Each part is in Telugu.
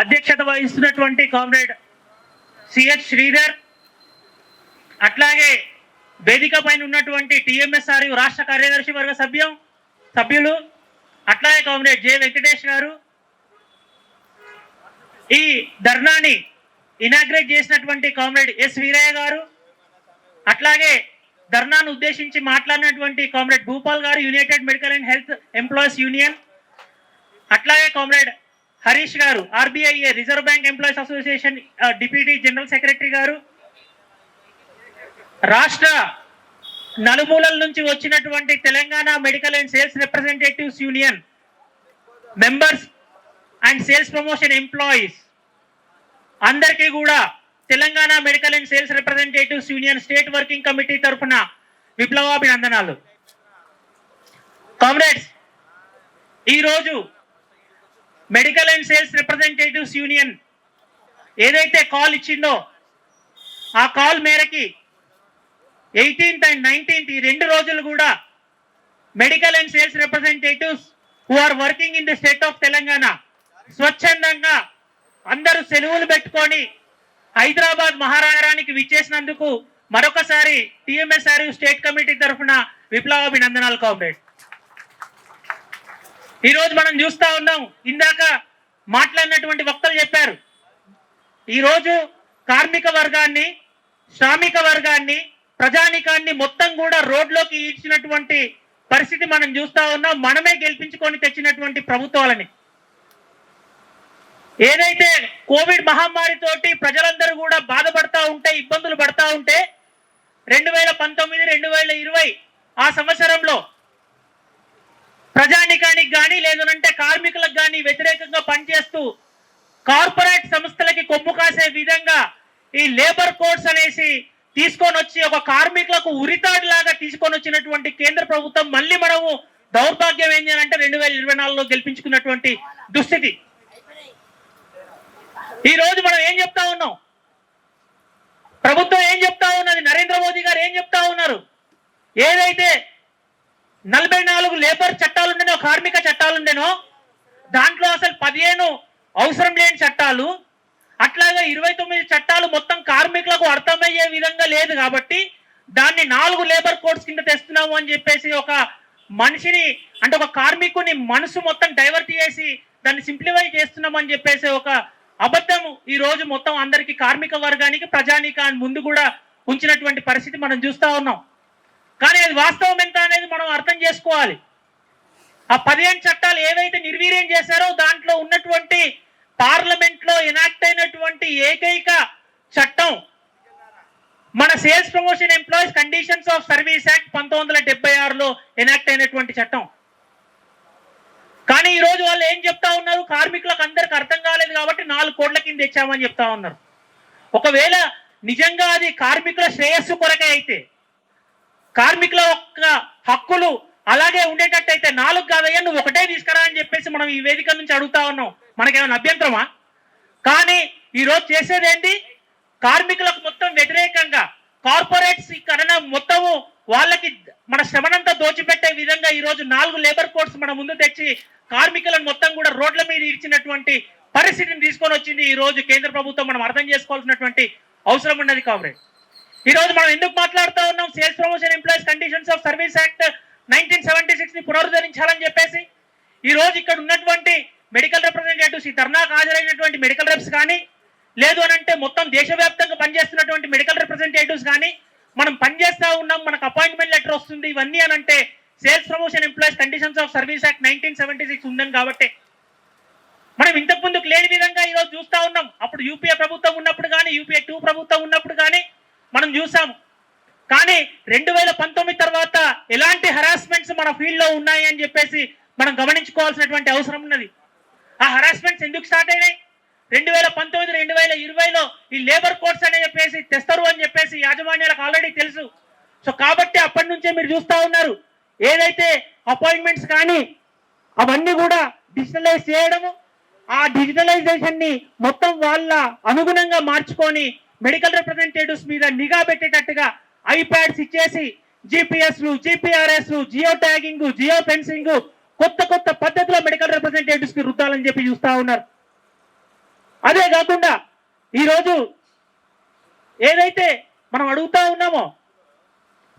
అధ్యక్షత వహిస్తున్నటువంటి కామ్రేడ్ సిహెచ్ శ్రీధర్ అట్లాగే వేదిక పైన ఉన్నటువంటి టిఎంఎస్ఆర్ రాష్ట్ర కార్యదర్శి వర్గ సభ్యం సభ్యులు అట్లాగే కామ్రేడ్ జె. వెంకటేష్ గారు ఈ ధర్నాని ఇనాగ్రేట్ చేసినటువంటి కామ్రేడ్ ఎస్. వీరయ్య గారు అట్లాగే ధర్నాను ఉద్దేశించి మాట్లాడినటువంటి comrade Bhupal garu united medical and health employees union అట్లాగే comrade Harish garu RBI reserve bank employees association deputy general secretary garu. రాష్ట్ర నలుమూలల నుంచి వచ్చినటువంటి Telangana medical and sales representatives union members and sales promotion employees అందరికీ కూడా Telangana medical and sales representatives union state working committee తరఫున విప్లవాభినందనాలు. కామ్రేడ్స్ ఈరోజు medical and sales representatives union ఏదైతే కాల్ ఇచ్చిందో ఆ కాల్ మేరకి ఎయిటీన్త్ అండ్ నైన్టీన్త్ ఈ రెండు రోజులు కూడా medical and sales representatives who are working in the state of Telangana స్వచ్ఛందంగా అందరూ సెలవులు పెట్టుకొని హైదరాబాద్ మహానగరానికి విచ్చేసినందుకు మరొకసారి టిఎంఎస్ఆర్ స్టేట్ కమిటీ తరఫున విప్లవాభినందనాలు కామ్రేడ్ ఈరోజు మనం చూస్తా ఉన్నాం ఇందాక మాట్లాడినటువంటి వక్తలు చెప్పారు. ఈరోజు కార్మిక వర్గాన్ని శ్రామిక వర్గాన్ని ప్రజానికాన్ని మొత్తం కూడా రోడ్లోకి ఈడ్చినటువంటి పరిస్థితి మనం చూస్తా ఉన్నాం. మనమే గెలిపించుకొని తెచ్చినటువంటి ప్రభుత్వాలని. ఏదైతే కోవిడ్ మహమ్మారితోటి ప్రజలందరూ కూడా బాధపడతా ఉంటే ఇబ్బందులు పడతా ఉంటే రెండు వేల పంతొమ్మిది రెండు వేల ఇరవై ఆ సంవత్సరంలో ప్రజానికానికి కానీ లేదనంటే కార్మికులకు కానీ వ్యతిరేకంగా పనిచేస్తూ కార్పొరేట్ సంస్థలకి కొమ్ము కాసే విధంగా ఈ లేబర్ కోడ్స్ అనేసి తీసుకొని వచ్చి ఒక కార్మికులకు ఉరితాడు లాగా తీసుకొని వచ్చినటువంటి కేంద్ర ప్రభుత్వం మళ్ళీ మనము దౌర్భాగ్యం ఏం చేయాలంటే రెండు వేల ఇరవై నాలుగులో గెలిపించుకున్నటువంటి దుస్థితి. ఈ రోజు మనం ఏం చెప్తా ఉన్నాం? ప్రభుత్వం ఏం చెప్తా ఉన్నది? నరేంద్ర మోదీ గారు ఏం చెప్తా ఉన్నారు? ఏదైతే నలభై నాలుగు లేబర్ చట్టాలు ఉండేనో కార్మిక చట్టాలు ఉండేనో దాంట్లో అసలు పదిహేను అవసరం లేని చట్టాలు అట్లాగే ఇరవై తొమ్మిది చట్టాలు మొత్తం కార్మికులకు అర్థమయ్యే విధంగా లేదు కాబట్టి దాన్ని నాలుగు లేబర్ కోడ్స్ కింద తెస్తున్నాము అని చెప్పేసి ఒక మనిషిని అంటే ఒక కార్మికుని మనసు మొత్తం డైవర్ట్ చేసి దాన్ని సింప్లిఫై చేస్తున్నామని చెప్పేసి ఒక అబద్ధం ఈ రోజు మొత్తం అందరికి కార్మిక వర్గానికి ప్రజానీకాన్ని ముందు కూడా ఉంచినటువంటి పరిస్థితి మనం చూస్తా ఉన్నాం. కానీ అది వాస్తవం ఎంత అనేది మనం అర్థం చేసుకోవాలి. ఆ పదిహేను చట్టాలు ఏవైతే నిర్వీర్యం చేశారో దాంట్లో ఉన్నటువంటి పార్లమెంట్లో ఎనాక్ట్ అయినటువంటి ఏకైక చట్టం మన sales promotion employees conditions of service act పంతొమ్మిది వందల డెబ్బై ఆరులో ఎనాక్ట్ అయినటువంటి చట్టం. కానీ ఈరోజు వాళ్ళు ఏం చెప్తా ఉన్నారు? కార్మికులకు అందరికి అర్థం కాలేదు కాబట్టి నాలుగు కోట్ల కింద తెచ్చామని చెప్తా ఉన్నారు. ఒకవేళ నిజంగా అది కార్మికుల శ్రేయస్సు కొరకే అయితే కార్మికుల యొక్క హక్కులు అలాగే ఉండేటట్టయితే నాలుగు కాదయ్యా నువ్వు ఒకటే తీసుకురా అని చెప్పేసి మనం ఈ వేదిక నుంచి అడుగుతా ఉన్నాం. మనకేమైనా అభ్యంతరమా? కానీ ఈ రోజు చేసేది ఏంటి? కార్మికులకు మొత్తం వ్యతిరేకంగా కార్పొరేట్స్ కనుక మొత్తము వాళ్ళకి మన శ్రమనంతా దోచిపెట్టే విధంగా ఈ రోజు నాలుగు లేబర్ కోడ్స్ మన ముందు తెచ్చి కార్మికులను మొత్తం కూడా రోడ్ల మీద ఇచ్చినటువంటి పరిస్థితిని తీసుకొని వచ్చింది ఈ రోజు కేంద్ర ప్రభుత్వం. మనం అర్థం చేసుకోవాల్సినటువంటి అవసరం ఉన్నది కామ్రేడ్. ఈ రోజు మనం ఎందుకు మాట్లాడుతూ ఉన్నాం? Sales promotion employees conditions of service act nineteen seventy సిక్స్ని పునరుద్ధరించాలని చెప్పేసి ఈ రోజు ఇక్కడ ఉన్నటువంటి మెడికల్ రిప్రజెంటేటివ్స్ ఈ ధర్నాకు హాజరైనటువంటి మెడికల్ రెప్స్ కానీ లేదు అని అంటే మొత్తం దేశవ్యాప్తంగా పనిచేస్తున్నటువంటి మెడికల్ రిప్రజెంటేటివ్స్ కానీ మనం పనిచేస్తా ఉన్నాం మనకు అపాయింట్మెంట్ లెటర్ వస్తుంది ఇవన్నీ అని అంటే sales promotion employees conditions of service act nineteen seventy six ఉందని కాబట్టి. మనం ఇంతకు ముందుకు లేని విధంగా ఈరోజు చూస్తా ఉన్నాం. అప్పుడు యూపీఏ ప్రభుత్వం ఉన్నప్పుడు కానీ యూపీఏ టూ ప్రభుత్వం ఉన్నప్పుడు కానీ మనం చూసాము కానీ రెండు వేల పంతొమ్మిది తర్వాత ఎలాంటి హరాస్మెంట్స్ మన ఫీల్డ్లో ఉన్నాయి అని చెప్పేసి మనం గమనించుకోవాల్సినటువంటి అవసరం ఉన్నది. ఆ హరాస్మెంట్స్ ఎందుకు స్టార్ట్ అయినాయి? రెండు వేల పంతొమ్మిది రెండు వేల ఇరవైలో ఈ లేబర్ కోడ్స్ అని చెప్పేసి తెస్తారు అని చెప్పేసి యాజమాన్యాలకు ఆల్రెడీ తెలుసు. సో కాబట్టి అప్పటి నుంచే మీరు చూస్తా ఉన్నారు. ఏదైతే అపాయింట్మెంట్స్ కానీ అవన్నీ కూడా డిజిటలైజ్ చేయడము ఆ డిజిటలైజేషన్ని మొత్తం వాళ్ళ అనుగుణంగా మార్చుకొని మెడికల్ రిప్రజెంటేటివ్స్ మీద నిఘా పెట్టేటట్టుగా ఐప్యాడ్స్ ఇచ్చేసి జిపిఎస్లు GPRS geo tagging geo fencing కొత్త కొత్త పద్ధతిలో మెడికల్ రిప్రజెంటేటివ్స్కి రుద్దాలని చెప్పి చూస్తా ఉన్నారు. అదే కాకుండా ఈరోజు ఏదైతే మనం అడుగుతా ఉన్నామో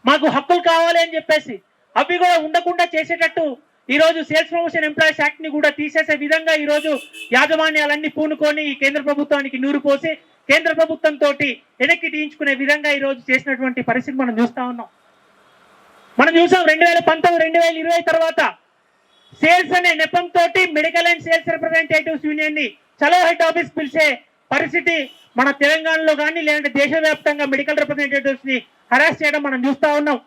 మాకు హక్కులు కావాలి అని చెప్పేసి అవి కూడా ఉండకుండా చేసేటట్టు ఈరోజు సేల్స్ ప్రమోషన్ ఎంప్లాయీస్ యాక్ట్ని కూడా తీసేసే విధంగా ఈ రోజు యాజమాన్యాలన్నీ పూనుకొని ఈ కేంద్ర ప్రభుత్వానికి నూరు పోసి కేంద్ర ప్రభుత్వం తోటి వెనక్కి తీయించుకునే విధంగా ఈ రోజు చేసినటువంటి పరిస్థితి మనం చూస్తా ఉన్నాం. మనం చూసాం రెండు వేల పంతొమ్మిది రెండు వేల ఇరవై తర్వాత సేల్స్ అనే నెపంతో మెడికల్ అండ్ సేల్స్ రిప్రజెంటేటివ్స్ యూనియన్ని చలో హెడ్ ఆఫీస్ పిలిచే పరిస్థితి మన తెలంగాణలో కానీ లేదంటే దేశవ్యాప్తంగా మెడికల్ రిప్రజెంటేటివ్స్ని హరాస్ చేయడం మనం చూస్తా ఉన్నాం.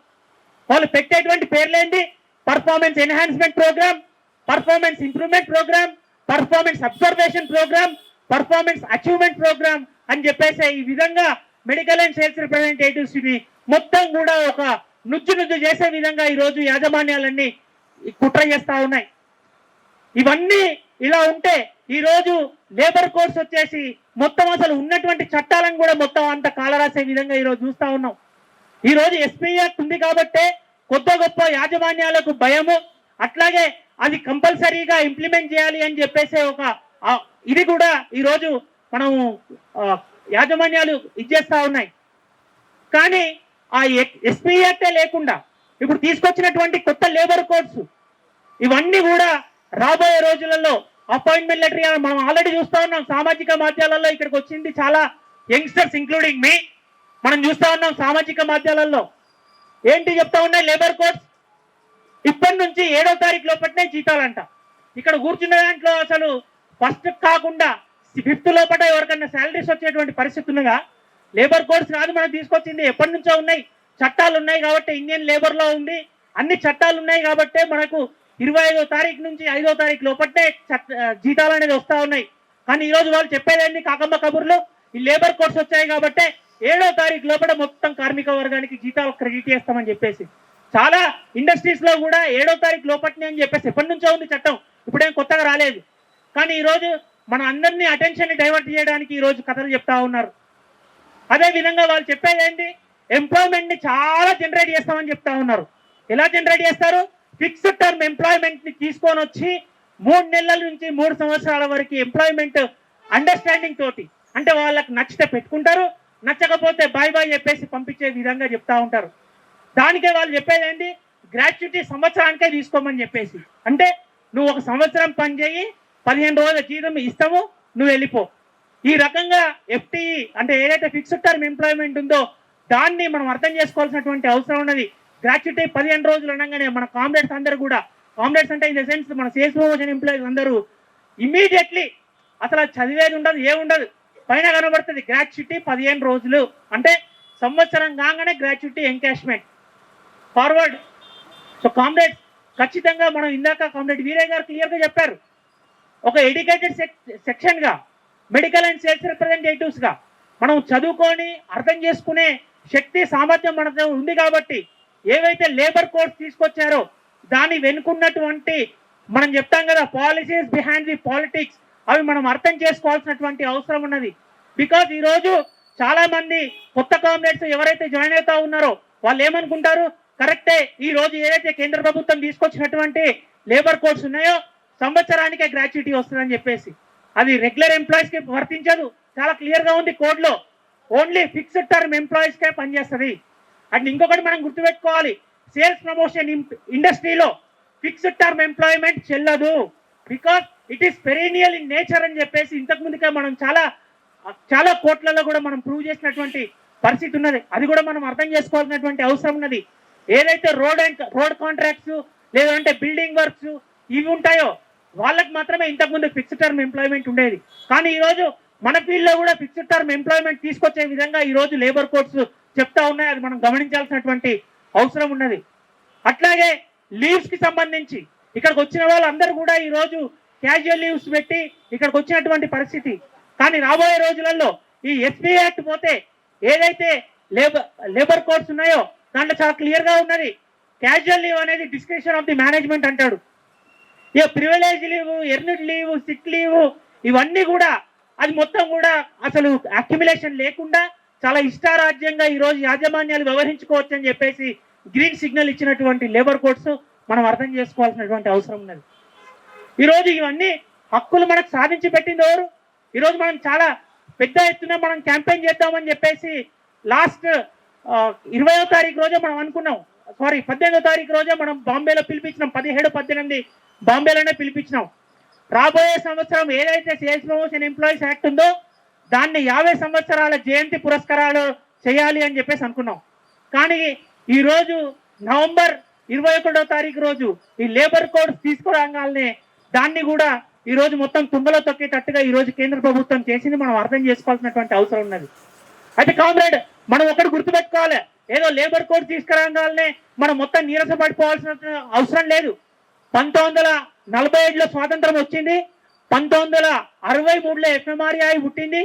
వాళ్ళు పెట్టేటువంటి పేర్లేంటి? Performance enhancement programme performance improvement programme performance observation programme performance achievement programme అని చెప్పేసి ఈ విధంగా మెడికల్ అండ్ సేల్స్ రిప్రజెంటేటివ్స్ని మొత్తం కూడా ఒక నుజ్జు నుజ్జు చేసే విధంగా ఈరోజు యాజమాన్యాలన్నీ కుట్ర చేస్తా ఉన్నాయి. ఇవన్నీ ఇలా ఉంటే ఈరోజు లేబర్ కోర్స్ వచ్చేసి మొత్తం అసలు ఉన్నటువంటి చట్టాలను కూడా మొత్తం అంత కాలరాసే విధంగా ఈరోజు చూస్తూ చూస్తా ఉన్నాం. ఈరోజు ఎస్పీ యాక్ట్ ఉంది కాబట్టే కొత్త గొప్ప యాజమాన్యాలకు భయము అట్లాగే అది కంపల్సరీగా ఇంప్లిమెంట్ చేయాలి అని చెప్పేసి ఒక ఇది కూడా ఈరోజు మనం యాజమాన్యాలు ఇచ్చేస్తా ఉన్నాయి. కానీ ఆ ఎస్పీ యాక్టే లేకుండా ఇప్పుడు తీసుకొచ్చినటువంటి కొత్త లేబర్ కోడ్స్ ఇవన్నీ కూడా రాబోయే రోజులలో అపాయింట్మెంట్ లెటర్ మనం ఆల్రెడీ చూస్తూ ఉన్నాం. సామాజిక మాధ్యమాలలో ఇక్కడికి వచ్చింది చాలా యంగ్స్టర్స్ ఇంక్లూడింగ్ మీ. మనం చూస్తూ ఉన్నాం సామాజిక మాధ్యమాలలో ఏంటి చెప్తా ఉన్నాయి లేబర్ కోడ్స్? ఇప్పటి నుంచి ఏడో తారీఖు లోపలనే జీతాలంట. ఇక్కడ కూర్చున్న దాంట్లో అసలు ఫస్ట్ కాకుండా ఫిఫ్త్ లోపల ఎవరికన్నా శాలరీస్ వచ్చేటువంటి పరిస్థితి ఉన్నదా? లేబర్ కోడ్స్ కాదు మనం తీసుకొచ్చింది ఎప్పటి నుంచో ఉన్నాయి. చట్టాలు ఉన్నాయి కాబట్టి ఇండియన్ లేబర్లో ఉంది. అన్ని చట్టాలు ఉన్నాయి కాబట్టి మనకు ఇరవై ఐదో తారీఖు నుంచి ఐదో తారీఖు లోపట్టే చట్ట జీతాలు అనేది వస్తా ఉన్నాయి. కానీ ఈరోజు వాళ్ళు చెప్పేదాన్ని కాకమ్మ కబుర్లు? ఈ లేబర్ కోడ్స్ వచ్చాయి కాబట్టి ఏడో తారీఖు లోపల మొత్తం కార్మిక వర్గానికి జీతాలు క్రెడిట్ చేస్తామని చెప్పేసి. చాలా ఇండస్ట్రీస్లో కూడా ఏడో తారీఖు లోపట్నే అని చెప్పేసి ఎప్పటి నుంచో ఉంది చట్టం. ఇప్పుడేం కొత్తగా రాలేదు. కానీ ఈరోజు మన అందరినీ అటెన్షన్ డైవర్ట్ చేయడానికి ఈ రోజు కథలు చెప్తా ఉన్నారు. అదే విధంగా వాళ్ళు చెప్పేది ఏంటి? ఎంప్లాయ్మెంట్ని చాలా జనరేట్ చేస్తామని చెప్తా ఉన్నారు. ఎలా జనరేట్ చేస్తారు? ఫిక్స్డ్ టర్మ్ ఎంప్లాయ్మెంట్ని తీసుకొని వచ్చి మూడు నెలల నుంచి మూడు సంవత్సరాల వరకు ఎంప్లాయ్మెంట్ అండర్స్టాండింగ్ తోటి అంటే వాళ్ళకి నచ్చితే పెట్టుకుంటారు నచ్చకపోతే బాయ్ బాయ్ చెప్పేసి పంపించే విధంగా చెప్తా ఉంటారు. దానికే వాళ్ళు చెప్పేది ఏంటి? గ్రాట్యుటీ సంవత్సరానికే తీసుకోమని చెప్పేసి. అంటే నువ్వు ఒక సంవత్సరం పనిచేయి పదిహేను రోజుల జీతం ఇస్తాము నువ్వు వెళ్ళిపో. ఈ రకంగా ఎఫ్టీఈ అంటే ఏదైతే ఫిక్స్డ్ టర్మ్ ఎంప్లాయ్మెంట్ ఉందో దాన్ని మనం అర్థం చేసుకోవాల్సినటువంటి అవసరం ఉన్నది. గ్రాట్యుటీ పదిహేను రోజులు అనగానే మన కామ్రేడ్స్ అందరూ కూడా కామ్రేడ్స్ అంటే ఇన్ ద సెన్స్ మన సేల్స్ ప్రమోషన్ ఎంప్లాయీస్ అందరూ ఇమీడియట్లీ అసలు చదివేది ఉండదు ఏముండదు పైన కనబడుతుంది గ్రాట్యుటీ పదిహేను రోజులు. అంటే సంవత్సరం కాగానే gratuity encashment forward so comrades ఖచ్చితంగా మనం ఇందాక కామ్రేడ్ వీరయ్య గారు క్లియర్గా చెప్పారు. ఒక ఎడ్యుకేటెడ్ సెక్షన్గా మెడికల్ అండ్ సేల్స్ రిప్రజెంటేటివ్స్గా మనం చదువుకొని అర్థం చేసుకునే శక్తి సామర్థ్యం మనకు ఉంది కాబట్టి ఏవైతే లేబర్ కోడ్స్ తీసుకొచ్చారో దాని వెనుకున్నటువంటి మనం చెప్తాం కదా పాలసీస్ బిహైండ్ ది పాలిటిక్స్ అవి మనం అర్థం చేసుకోవాల్సినటువంటి అవసరం ఉన్నది. బికాజ్ ఈరోజు చాలామంది చాలా మంది కొత్త కామ్రేడ్స్ ఎవరైతే జాయిన్ అవుతా ఉన్నారో వాళ్ళు ఏమనుకుంటారు? కరెక్టే ఈ రోజు ఏదైతే కేంద్ర ప్రభుత్వం తీసుకొచ్చినటువంటి లేబర్ కోడ్స్ ఉన్నాయో సంవత్సరానికే గ్రాట్యుటీ వస్తుందని చెప్పేసి. అది రెగ్యులర్ ఎంప్లాయీస్కి వర్తించదు. చాలా క్లియర్గా ఉంది కోడ్లో. ఓన్లీ ఫిక్స్డ్ టర్మ్ ఎంప్లాయీస్కే పనిచేస్తుంది. అండ్ ఇంకొకటి మనం గుర్తుపెట్టుకోవాలి. సేల్స్ ప్రమోషన్ ఇండస్ట్రీలో ఫిక్స్డ్ టర్మ్ ఎంప్లాయ్మెంట్ చెల్లదు. Because it is perennial in nature అని చెప్పేసి ఇంతకు ముందుకే మనం చాలా చాలా కోట్లలో కూడా మనం ప్రూవ్ చేసినటువంటి పరిస్థితి ఉన్నది. అది కూడా మనం అర్థం చేసుకోవాల్సినటువంటి అవసరం ఉన్నది. ఏదైతే రోడ్ అండ్ రోడ్ కాంట్రాక్ట్స్ లేదంటే బిల్డింగ్ వర్క్స్ ఇవి ఉంటాయో వాళ్ళకి మాత్రమే ఇంతకుముందు ఫిక్స్డ్ టర్మ్ ఎంప్లాయ్మెంట్ ఉండేది. కానీ ఈ రోజు మన ఫీల్డ్లో కూడా ఫిక్స్డ్ టర్మ్ ఎంప్లాయ్మెంట్ తీసుకొచ్చే విధంగా ఈ రోజు లేబర్ కోడ్స్ చెప్తా ఉన్నాయి. అది మనం గమనించాల్సినటువంటి అవసరం ఉన్నది. అట్లాగే లీవ్స్కి సంబంధించి ఇక్కడికి వచ్చిన వాళ్ళందరూ కూడా ఈ రోజు క్యాజువల్ లీవ్స్ పెట్టి ఇక్కడికి వచ్చినటువంటి పరిస్థితి. కానీ రాబోయే రోజులలో ఈ ఎస్పీ యాక్ట్ పోతే ఏదైతే లేబర్ లేబర్ కోడ్స్ ఉన్నాయో దాంట్లో చాలా క్లియర్గా ఉన్నది. క్యాజువల్ లీవ్ అనేది డిస్క్రిప్షన్ ఆఫ్ ది మేనేజ్మెంట్ అంటాడు. ఇక privilege leave earned leave sick leave ఇవన్నీ కూడా అది మొత్తం కూడా అసలు అక్యుమిలేషన్ లేకుండా చాలా ఇష్టారాజ్యంగా ఈరోజు యాజమాన్యాలు వ్యవహరించుకోవచ్చు అని చెప్పేసి గ్రీన్ సిగ్నల్ ఇచ్చినటువంటి లేబర్ కోడ్స్ మనం అర్థం చేసుకోవాల్సినటువంటి అవసరం ఉన్నది. ఈరోజు ఇవన్నీ హక్కులు మనకు సాధించి పెట్టింది ఎవరు? ఈరోజు మనం చాలా పెద్ద ఎత్తున మనం క్యాంపెయిన్ చేద్దామని చెప్పేసి లాస్ట్ ఇరవయో తారీఖు రోజే మనం అనుకున్నాం. సారీ పద్దెనిమిదో తారీఖు రోజే మనం బాంబేలో పిలిపించినాం. పదిహేడు పద్దెనిమిది బాంబేలోనే పిలిపించినాం. రాబోయే సంవత్సరం ఏదైతే సేల్స్ ప్రమోషన్ ఎంప్లాయీస్ యాక్ట్ ఉందో దాన్ని యాభై సంవత్సరాల జయంతి పురస్కారాలు చేయాలి అని చెప్పేసి అనుకున్నాం. కానీ ఈ రోజు నవంబర్ ఇరవై ఒకటో తారీఖు రోజు ఈ లేబర్ కోడ్ తీసుకురాగానే దాన్ని కూడా ఈ రోజు మొత్తం తుంగలో తొక్కేటట్టుగా ఈ రోజు కేంద్ర ప్రభుత్వం చేసింది. మనం అర్థం చేసుకోవాల్సినటువంటి అవసరం ఉన్నది. అయితే కామ్రేడ్ మనం ఒకటి గుర్తుపెట్టుకోవాలి. ఏదో లేబర్ కోడ్ తీసుకురాగానే మనం మొత్తం నీరసపడిపోవాల్సిన అవసరం లేదు. పంతొమ్మిది వందల నలభై ఏడులో స్వాతంత్రం వచ్చింది. పంతొమ్మిది వందల అరవై మూడులో ఎఫ్ఎంఆర్ఐ పుట్టింది.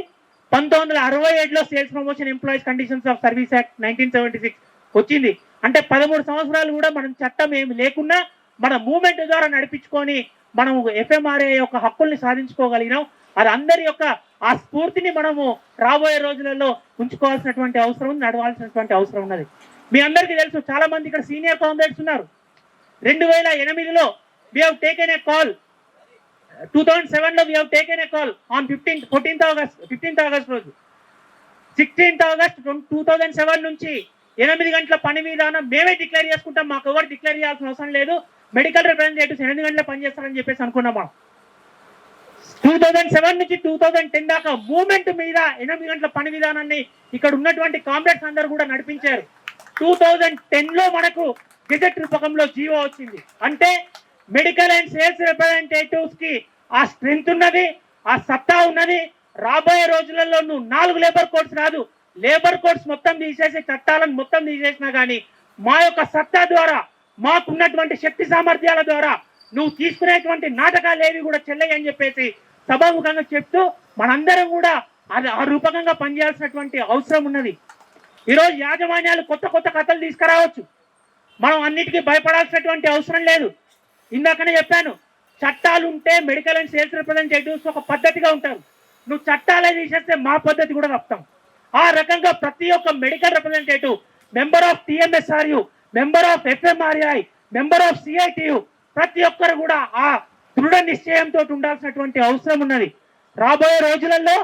పంతొమ్మిది వందల అరవై ఏడులో sales promotion employees conditions of service act nineteen seventy six వచ్చింది. అంటే పదమూడు సంవత్సరాలు కూడా మనం చట్టం ఏమి లేకున్నా మన మూమెంట్ ద్వారా నడిపించుకొని మనం ఎఫ్ఎంఆర్ఏ యొక్క హక్కుల్ని సాధించుకోగలిగినాం. అది అందరి యొక్క ఆ స్ఫూర్తిని మనము రాబోయే రోజులలో ఉంచుకోవాల్సినటువంటి అవసరం ఉంది నడవాల్సినటువంటి అవసరం ఉన్నది. మీ అందరికీ తెలుసు చాలా మంది ఇక్కడ సీనియర్ కామ్రేడ్స్ ఉన్నారు. రెండు వేల ఎనిమిదిలో we have taken a call two thousand సెవెన్లో we taken a call on fifteenth fourteenth August fifteenth August రోజు. Sixteenth August two thousand seven నుంచి ఎనిమిది గంటల పని విధానం మేమే డిక్లేర్ చేసుకుంటాం. మాకు ఎవరు డిక్లేర్ చేయాల్సిన అవసరం లేదు. మెడికల్ రిప్రజెంటేటివ్స్ ఎనిమిది గంటల పని చేస్తారని చెప్పేసి అనుకున్నాం మనం. టూ థౌజండ్ సెవెన్ నుంచి టూ థౌజండ్ టెన్ దాకా మూమెంట్ మీద ఎనిమిది గంటల పని విధానాన్ని ఇక్కడ ఉన్నటువంటి కాంప్లెక్స్ అందరూ కూడా నడిపించారు. టూ థౌజండ్ టెన్లో మనకు గెజెట్ రూపకంలో జీవో వచ్చింది. అంటే మెడికల్ అండ్ సేల్స్ రిప్రజెంటేటివ్స్కి ఆ స్ట్రెంగ్త్ ఉన్నది ఆ సత్తా ఉన్నది. రాబోయే రోజులలో నువ్వు నాలుగు లేబర్ కోడ్స్ కాదు లేబర్ కోడ్స్ మొత్తం తీసేసి చట్టాలను మొత్తం తీసేసినా కానీ మా యొక్క సత్తా ద్వారా మాకున్నటువంటి శక్తి సామర్థ్యాల ద్వారా నువ్వు తీసుకునేటువంటి నాటకాలు ఏవి కూడా చెల్లయ్యని చెప్పేసి సభాముఖంగా చెప్తూ మనందరం కూడా అది ఆ రూపకంగా పనిచేయాల్సినటువంటి అవసరం ఉన్నది. ఈరోజు యాజమాన్యాలు కొత్త కొత్త కథలు తీసుకురావచ్చు. మనం అన్నిటికీ భయపడాల్సినటువంటి అవసరం లేదు. ఇందాకనే చెప్పాను చట్టాలు ఉంటే మెడికల్ అండ్ సేల్స్ రిప్రజెంటేటివ్స్ ఒక పద్ధతిగా ఉంటారు. నువ్వు చట్టాలే తీసేస్తే మా పద్ధతి కూడా తప్పుతాం. ఆ రకంగా ప్రతి ఒక్క medical representative member of TMSRU member of FMRI member of CITU ప్రతి ఒక్కరు కూడా ఆ దృఢ నిశ్చయంతో ఉండాల్సినటువంటి అవసరం ఉన్నది. రాబోయే రోజులలో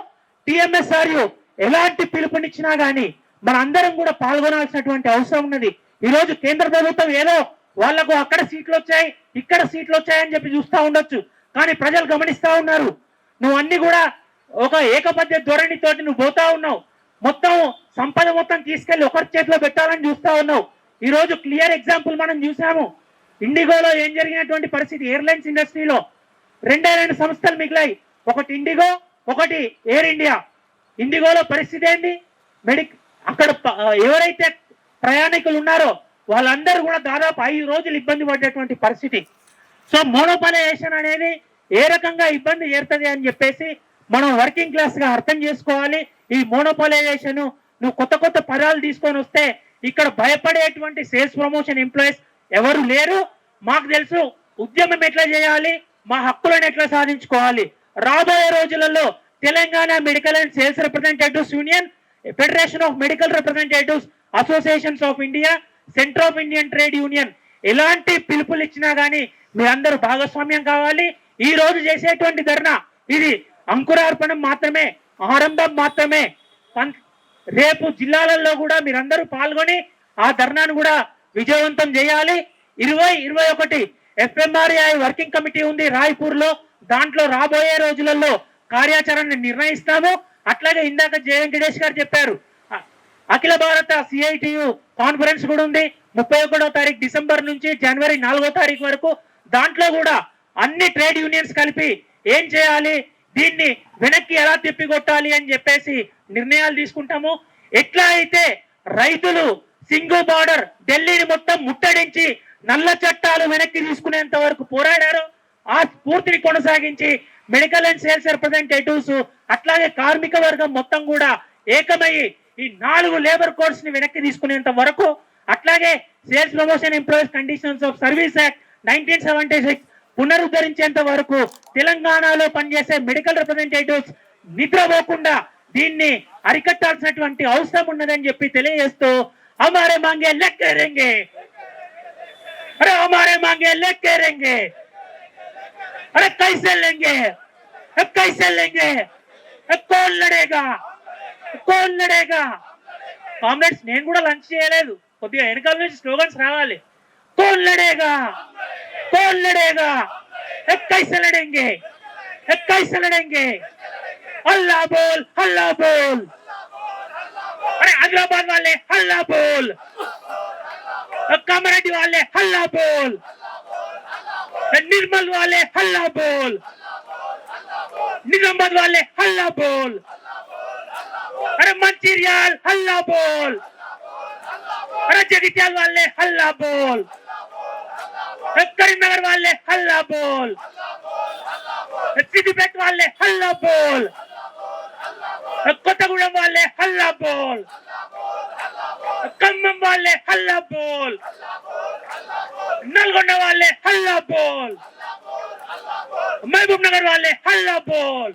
టిఎంఎస్ఆర్యు ఎలాంటి పిలుపునిచ్చినా గానీ మన అందరం కూడా పాల్గొనాల్సినటువంటి అవసరం ఉన్నది. ఈ రోజు కేంద్ర ప్రభుత్వం ఏదో వాళ్ళకు అక్కడ సీట్లు వచ్చాయి ఇక్కడ సీట్లు వచ్చాయని చెప్పి చూస్తూ ఉండొచ్చు. కానీ ప్రజలు గమనిస్తా ఉన్నారు. నువ్వు అన్ని కూడా ఒక ఏకపద్య ధోరణితోటి నువ్వు పోతా ఉన్నావు. మొత్తం సంపద మొత్తం తీసుకెళ్ళి ఒకరి చేతిలో పెట్టాలని చూస్తా ఉన్నావు. ఈ రోజు క్లియర్ ఎగ్జాంపుల్ మనం చూసాము. ఇండిగోలో ఏం జరిగినటువంటి పరిస్థితి? ఎయిర్లైన్స్ ఇండస్ట్రీలో రెండే రెండు సంస్థలు మిగిలాయి. ఒకటి ఇండిగో ఒకటి ఎయిర్ ఇండియా. ఇండిగోలో పరిస్థితి ఏంటి మెడిక్ అక్కడ ఎవరైతే ప్రయాణికులు ఉన్నారో వాళ్ళందరూ కూడా దాదాపు ఐదు రోజులు ఇబ్బంది పడేటువంటి పరిస్థితి. సో మోనోపలైజేషన్ అనేది ఏ రకంగా ఇబ్బంది చేరుతుంది అని చెప్పేసి మనం వర్కింగ్ క్లాస్గా అర్థం చేసుకోవాలి. ఈ మోనోపలైజేషన్ నువ్వు కొత్త కొత్త పదాలు తీసుకొని వస్తే ఇక్కడ భయపడేటువంటి సేల్స్ ప్రమోషన్ ఎంప్లాయీస్ ఎవరు లేరు మాకు తెలుసు ఉద్యమం ఎట్లా చేయాలి మా హక్కులను ఎట్లా సాధించుకోవాలి. రాబోయే రోజులలో Telangana medical and sales representatives union federation of medical representatives associations of India centre of Indian trade union ఎలాంటి పిలుపులు ఇచ్చినా కానీ మీరందరూ భాగస్వామ్యం కావాలి. ఈ రోజు చేసేటువంటి ధర్నా ఇది అంకురార్పణం మాత్రమే ఆరంభం మాత్రమే. రేపు జిల్లాలలో కూడా మీరందరూ పాల్గొని ఆ ధర్నాను కూడా విజయవంతం చేయాలి. ఇరవై ఇరవై ఒకటి ఎఫ్ఎంఆర్ఐ వర్కింగ్ కమిటీ ఉంది రాయ్పూర్లో దాంట్లో రాబోయే రోజులలో కార్యాచరణ నిర్ణయిస్తాము. అట్లాగే ఇందాక జయ గణేష్ గారు చెప్పారు. అఖిల భారత సిఐటియు కాన్ఫరెన్స్ కూడా ఉంది. ముప్పై ఒకటో తారీఖు డిసెంబర్ నుంచి జనవరి నాలుగో తారీఖు వరకు దాంట్లో కూడా అన్ని ట్రేడ్ యూనియన్స్ కలిపి ఏం చేయాలి దీన్ని వెనక్కి ఎలా తిప్పికొట్టాలి అని చెప్పేసి నిర్ణయాలు తీసుకుంటాము. ఎట్లా అయితే రైతులు సింగిల్ బార్డర్ ఢిల్లీని మొత్తం ముట్టడించి నల్ల చట్టాలు వెనక్కి తీసుకునేంత వరకు పోరాడారు. ఆ స్ఫూర్తిని కొనసాగించి మెడికల్ అండ్ సేల్స్ రిప్రజెంటేటివ్స్ అట్లాగే కార్మిక వర్గం మొత్తం కూడా ఏకమయ్యి ఈ నాలుగు లేబర్ కోడ్స్ని వెనక్కి తీసుకునేంత వరకు అట్లాగే sales promotion employees conditions of service act nineteen seventy six పునరుద్ధరించేంత వరకు తెలంగాణలో పనిచేసే మెడికల్ రిప్రజెంటేటివ్స్ నిద్రపోకుండా దీన్ని అరికట్టాల్సినటువంటి అవసరం ఉన్నదని చెప్పి తెలియజేస్తూ ہمارے مانگے لگ کریں گے۔ ارے، ہمارے مانگے لگ کریں گے۔ ارے، کیسے لیں گے؟ کیسے لیں گے؟ کون لڑے گا؟ کون లడే కామ్రేడ్స్ నేను కూడా లంచ్ చేయలేదు కొద్దిగా వెనకాల నుంచి స్లోగన్స్ రావాలి కోన్ లడేగా కోన్ లడేగా ఎక్కైస లడేంగే ఎక్కైస లడేంగే اللہ بول اللہ بول۔ حیدرآباد والے ہلا بول کامریڈی والے ہلا بول نرمل والے ہلا بول نظامباد والے ہلا بول ارے منچیریال ہلا بول ارے جگتیال والے ہلا بول کریم نگر والے ہلا بول پیٹ والے ہلا بول قطب والے ہلا بول کمم والے ہلا بول نلگنڈا والے ہلا بول محبوب نگر والے ہلا بول